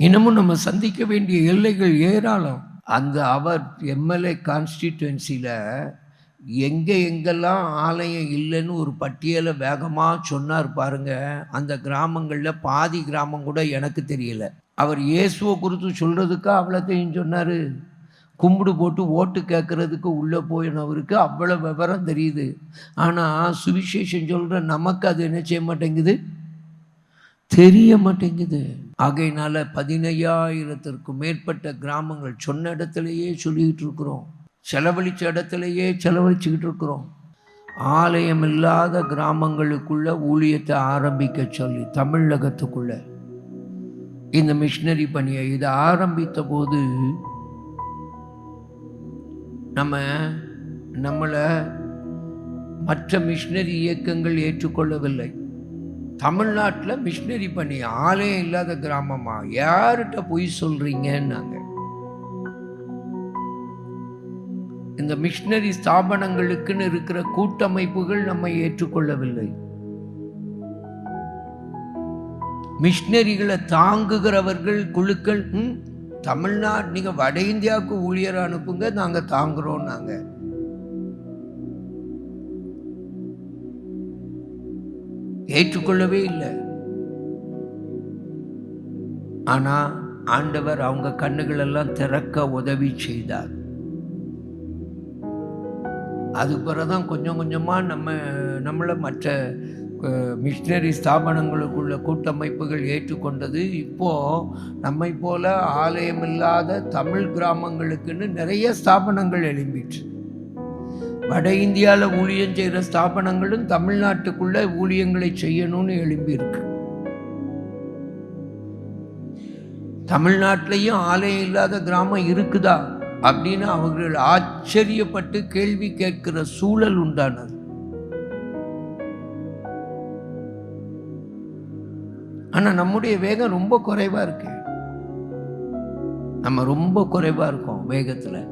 இன்னமும் நம்ம சந்திக்க வேண்டிய எல்லைகள் ஏராளம். அந்த அவர் எம்எல்ஏ கான்ஸ்டிடுவன்சியில் எங்கே எங்கெல்லாம் ஆலயம் இல்லைன்னு ஒரு பட்டியலை வேகமாக சொன்னார் பாருங்க. அந்த கிராமங்களில் பாதி கிராமம் கூட எனக்கு தெரியல. அவர் இயேசுவை குறித்து சொல்கிறதுக்கு அவ்வளோத்தையும் சொன்னார். கும்பிடு போட்டு ஓட்டு கேட்குறதுக்கு உள்ளே போயினவருக்கு அவ்வளோ விவரம் தெரியுது. ஆனால் சுவிசேஷம் சொல்கிற நமக்கு அது என்ன செய்ய மாட்டேங்குது? தெரிய மாட்டேங்குது ஆகையினால பதினையாயிரத்திற்கும் மேற்பட்ட கிராமங்கள் சொன்ன இடத்துலையே சொல்லிக்கிட்டு இருக்கிறோம். செலவழிச்ச இடத்துலையே செலவழிச்சுக்கிட்டு இருக்கிறோம். ஆலயம் இல்லாத கிராமங்களுக்குள்ள ஊழியத்தை ஆரம்பிக்க சொல்லி தமிழகத்துக்குள்ள இந்த மிஷினரி பணியை இதை ஆரம்பித்த போது நம்ம நம்மளை மற்ற மிஷினரி இயக்கங்கள் ஏற்றுக்கொள்ளவில்லை. தமிழ்நாட்டில் மிஷினரி பண்ணி ஆலயம் இல்லாத கிராமமா? யார்கிட்ட போய் சொல்றீங்கன்னாங்க. இந்த மிஷினரி ஸ்தாபனங்களுக்குன்னு இருக்கிற கூட்டமைப்புகள் நம்மை ஏற்றுக்கொள்ளவில்லை. மிஷினரிகளை தாங்குகிறவர்கள் குழுக்கள் ம், தமிழ்நாடு நீங்கள் வட இந்தியாவுக்கு ஊழியர் அனுப்புங்க நாங்கள் தாங்குறோம் நாங்கள் ஏற்றுக்கொள்ளவே இல்லை. ஆனால் ஆண்டவர் அவங்க கண்ணுகளெல்லாம் திறக்க உதவி செய்தார். அது பிறகுதான் கொஞ்சம் கொஞ்சமாக நம்ம நம்மளை மற்ற மிஷினரி ஸ்தாபனங்களுக்குள்ள கூட்டமைப்புகள் ஏற்றுக்கொண்டது. இப்போ நம்மை போல ஆலயமில்லாத தமிழ் கிராமங்களுக்குன்னு நிறைய ஸ்தாபனங்கள் எழும்பிட்டு வட இந்தியாவில் ஊழியம் செய்கிற ஸ்தாபனங்களும் தமிழ்நாட்டுக்குள்ள ஊழியங்களை செய்யணும்னு எழும்பியிருக்கு. தமிழ்நாட்டிலையும் ஆலயம் இல்லாத கிராமம் இருக்குதா அப்படின்னு அவர்கள் ஆச்சரியப்பட்டு கேள்வி கேட்கிற சூழல் உண்டானது. ஆனா நம்முடைய வேகம் ரொம்ப குறைவா இருக்கு. நம்ம ரொம்ப குறைவா இருக்கோம் வேகத்துல.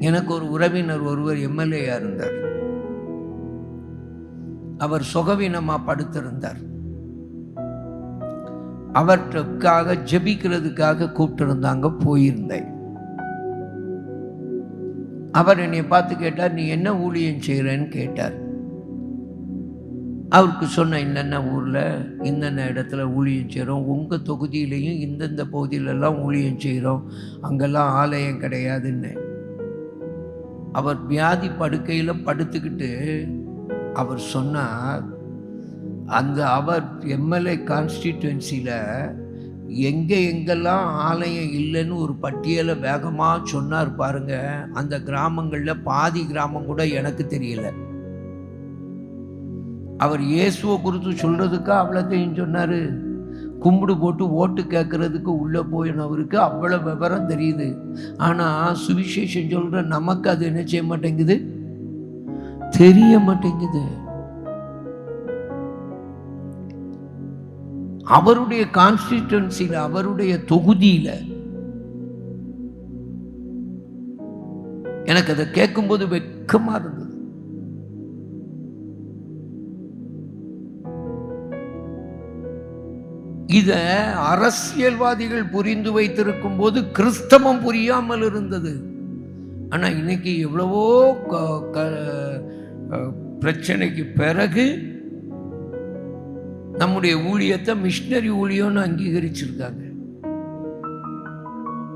எனக்கு ஒரு உறவினர் ஒருவர் எம்எல்ஏயா இருந்தார். அவர் சுகவீனமா படுத்திருந்தார். அவற்றுக்காக ஜெபிக்கிறதுக்காக கூப்பிட்டிருந்தாங்க போயிருந்தேன். அவர் என்னை பார்த்து கேட்டார் நீ என்ன ஊழியம் செய்கிறேன்னு கேட்டார். அவருக்கு சொன்ன இன்னென்ன ஊரில் இன்னென்ன இடத்துல ஊழியம் செய்கிறோம் உங்கள் தொகுதியிலையும் இந்தந்த பகுதியிலெல்லாம் ஊழியம் செய்கிறோம் அங்கெல்லாம் ஆலயம் கிடையாதுன்னு. அவர் வியாதி படுக்கையில் படுத்துக்கிட்டு அவர் சொன்னார் அந்த அவர் எம்எல்ஏ கான்ஸ்டிடுவன்சியில் எங்கே எங்கெல்லாம் ஆலயம் இல்லைன்னு ஒரு பட்டியலை வேகமாக சொன்னார் பாருங்க. அந்த கிராமங்களில் பாதி கிராமம் கூட எனக்கு தெரியல. அவர் இயேசுவை குறித்து சொல்கிறதுக்கு அவ்வளோத்தையும் சொன்னார். கும்பிடு போட்டு ஓட்டு கேட்குறதுக்கு உள்ளே போயினவருக்கு அவ்வளோ விவரம் தெரியுது. ஆனால் சுவிசேஷம் சொல்கிற நமக்கு அது என்ன செய்ய மாட்டேங்குது? தெரிய மாட்டேங்குது. அவருடைய கான்ஸ்டிடுவன்சியில் அவருடைய தொகுதியில் எனக்கு அதை கேட்கும்போது வெக்கமாக இருந்தது. இதை அரசியல்வாதிகள் புரிந்து வைத்திருக்கும் போது கிறிஸ்தவம் புரியாமல் இருந்தது. ஆனால் இன்னைக்கு எவ்வளவோ க- க- பிரச்சனைக்கு பிறகு நம்முடைய ஊழியத்தை மிஷினரி ஊழியம்னு அங்கீகரிச்சிருக்காங்க.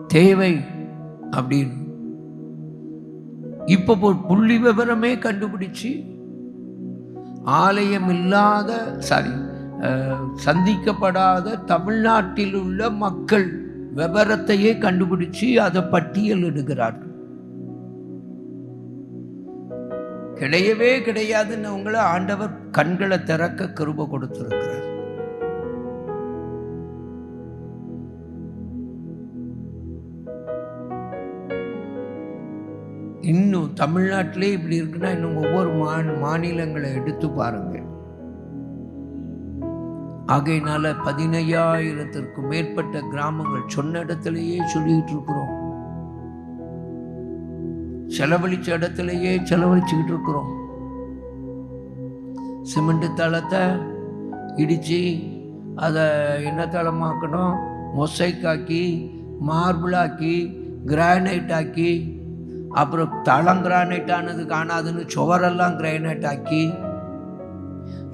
தேவை அப்படின்னு. இப்போ புள்ளி விவரமே கண்டுபிடிச்சு ஆலயம் இல்லாத சாரி சந்திக்கப்படாத தமிழ்நாட்டில் உள்ள மக்கள் விவரத்தையே கண்டுபிடிச்சு அதை பட்டியலிடுகிறார்கள் கிடையவே கிடையாதுன்னு அவங்கள ஆண்டவர் கண்களை திறக்க கிருப கொடுத்திருக்கிறார். இன்னும் தமிழ்நாட்டிலே இப்படி இருக்குன்னா இன்னும் ஒவ்வொரு மா மாநிலங்களை எடுத்து பாருங்கள். ஆகையினால பதினையாயிரத்திற்கும் மேற்பட்ட கிராமங்கள் சொன்ன இடத்திலேயே சொல்லிக்கிட்டு இருக்கிறோம். செலவழிச்ச இடத்திலேயே செலவழிச்சுக்கிட்டு இருக்கிறோம். சிமெண்ட் தளத்தை இடித்து அதை என்ன தளமாக்கணும்? மொசைக்காக்கி மார்பிளாக்கி கிரானைட் ஆக்கி அப்புறம் தளம் கிரானைட் ஆனது காணாதுன்னு சுவரெல்லாம் கிரானைட் ஆக்கி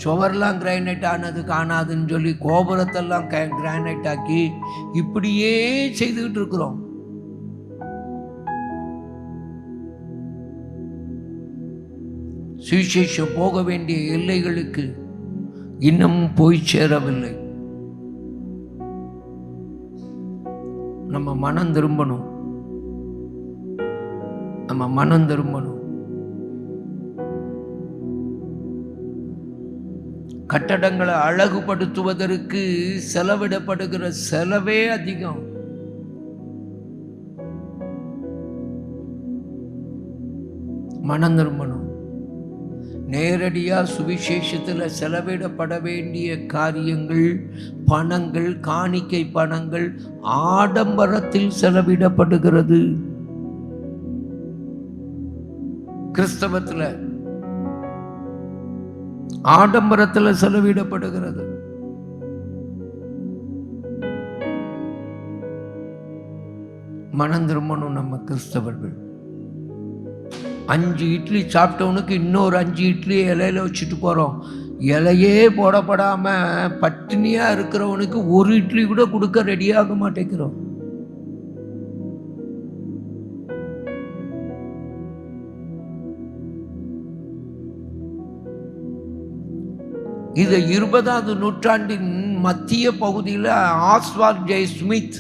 சுவர்லாம் கிரானைட் ஆனது காணாதுன்னு சொல்லி கோபுரத்தெல்லாம் கிரானைட் ஆக்கி இப்படியே செய்துக்கிட்டு இருக்கிறோம். சுவிசேஷம் போக வேண்டிய எல்லைகளுக்கு இன்னமும் போய் சேரவில்லை. நம்ம மனம் திரும்பணும். நம்ம மனம் திரும்பணும். கட்டடங்களை அழகுபடுத்துவதற்கு செலவிடப்படுகிற செலவே அதிகம். மனம் நிர்மணம் நேரடியாக சுவிசேஷத்தில் செலவிடப்பட வேண்டிய காரியங்கள் பணங்கள் காணிக்கை பணங்கள் ஆடம்பரத்தில் செலவிடப்படுகிறது. கிறிஸ்தவத்தில் ஆடம்பரத்தில் செலவிடப்படுகிறது. மனம் திரும்பணும் நம்ம கிறிஸ்தவர்கள். அஞ்சு இட்லி சாப்பிட்டவனுக்கு இன்னொரு அஞ்சு இட்லி இலையில வச்சுட்டு போகிறோம் இலையே போடப்படாமல் பட்டினியாக இருக்கிறவனுக்கு ஒரு இட்லி கூட கொடுக்க ரெடியாக மாட்டேங்கிறோம். இது இருபதாவது நூற்றாண்டின் மத்திய பகுதியில் Oswald J Smith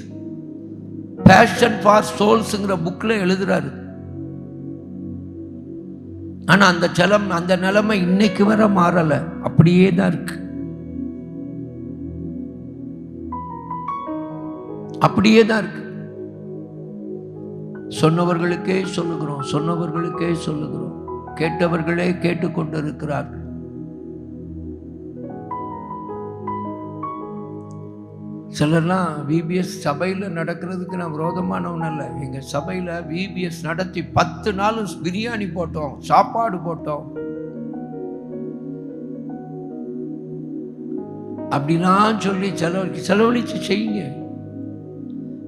passion for சோல்ஸுங்கிற புக்கில் எழுதுறாரு. ஆனால் அந்த செலம் அந்த நிலைமை இன்னைக்கு வர மாறலை. அப்படியே தான் இருக்கு. அப்படியே தான் இருக்கு. சொன்னவர்களுக்கே சொல்லுகிறோம் சொன்னவர்களுக்கே சொல்லுகிறோம். கேட்டவர்களே கேட்டுக்கொண்டிருக்கிறார்கள். சிலர்லாம் விபிஎஸ் சபையில் நடக்கிறதுக்கு நான் விரோதமானவன் இல்லை எங்கள் சபையில் விபிஎஸ் நடத்தி பத்து நாள் பிரியாணி போட்டோம் சாப்பாடு போட்டோம். அப்படிலாம் சொல்லி செலவழி செலவழிச்சு செய்யுங்க.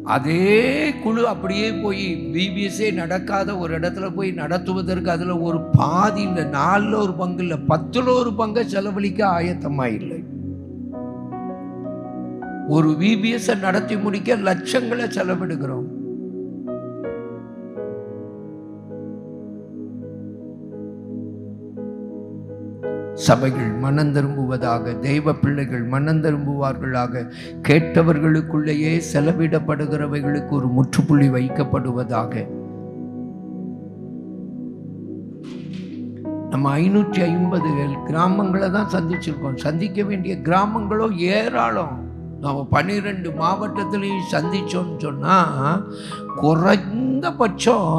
அதே குழு அப்படியே போய் பிபிஎஸ்ஸே நடக்காத ஒரு இடத்துல போய் நடத்துவதற்கு அதில் ஒரு பாதி இல்லை நாலில் ஒரு பங்கு இல்லை பத்தில் ஒரு பங்கை செலவழிக்க ஆயத்தமாக இல்லை ஒரு விபிஎஸ் நடத்தி முடிக்க லட்சங்களை செலவிடுகிறோம். சபைகள் மனம் திரும்புவதாக தெய்வ பிள்ளைகள் மனம் திரும்புவார்களாக கேட்டவர்களுக்குள்ளேயே செலவிடப்படுகிறவைகளுக்கு ஒரு முற்றுப்புள்ளி வைக்கப்படுவதாக. நம்ம ஐநூற்றி ஐம்பது கிராமங்களை தான் சந்திச்சிருக்கோம். சந்திக்க வேண்டிய கிராமங்களோ ஏராளம். நம்ம பன்னிரெண்டு மாவட்டத்திலையும் சந்தித்தோம்னு சொன்னால் குறைந்தபட்சம்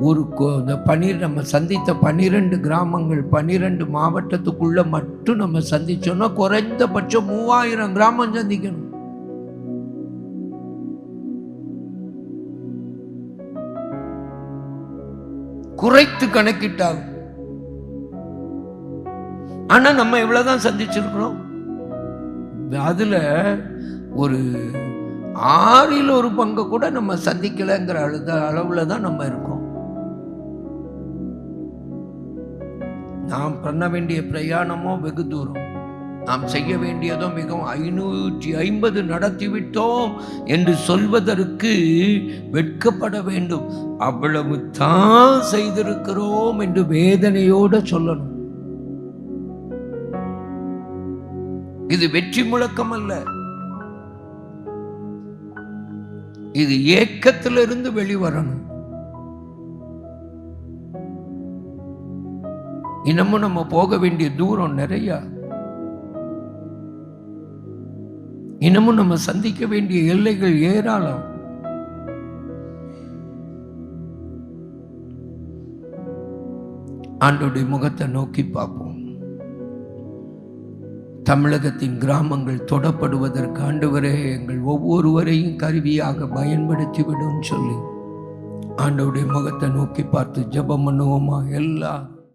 ஒரு இந்த பன்னிர் நம்ம சந்தித்த பன்னிரெண்டு கிராமங்கள் பன்னிரெண்டு மாவட்டத்துக்குள்ளே மட்டும் நம்ம சந்தித்தோம்னா குறைந்தபட்சம் மூவாயிரம் கிராமம் சந்திக்கணும். குறைத்து கணக்கிட்டால். ஆனால் நம்ம எவ்வளோதான் சந்திச்சிருக்கிறோம். அதில் ஒரு ஆறில் ஒரு பங்கு கூட நம்ம சந்திக்கலைங்கிற அழுத அளவில் தான் நம்ம இருக்கோம். நாம் பண்ண வேண்டிய பிரயாணமோ வெகு தூரம். நாம் செய்ய வேண்டியதோ மிகவும் ஐநூற்றி ஐம்பது நடத்திவிட்டோம் என்று சொல்வதற்கு வெட்கப்பட வேண்டும். அவ்வளவு தான் செய்திருக்கிறோம் என்று வேதனையோடு சொல்லணும். இது வெற்றி முழக்கம் அல்ல இது ஏக்கத்திலிருந்து வெளிவரணும். இன்னமும் நம்ம போக வேண்டிய தூரம் நிறைய. இன்னமும் நம்ம சந்திக்க வேண்டிய எல்லைகள் ஏராளம். ஆண்டோடைய முகத்தை நோக்கி பார்ப்போம். தமிழகத்தின் கிராமங்கள் தொடப்படுவதற்கு ஆண்டவரே எங்கள் ஒவ்வொருவரையும் கருவியாக பயன்படுத்திவிடும் சொல்லி. ஆண்டவுடைய முகத்தை நோக்கி பார்த்து ஜெபம் பண்ணுவோமா? எல்லா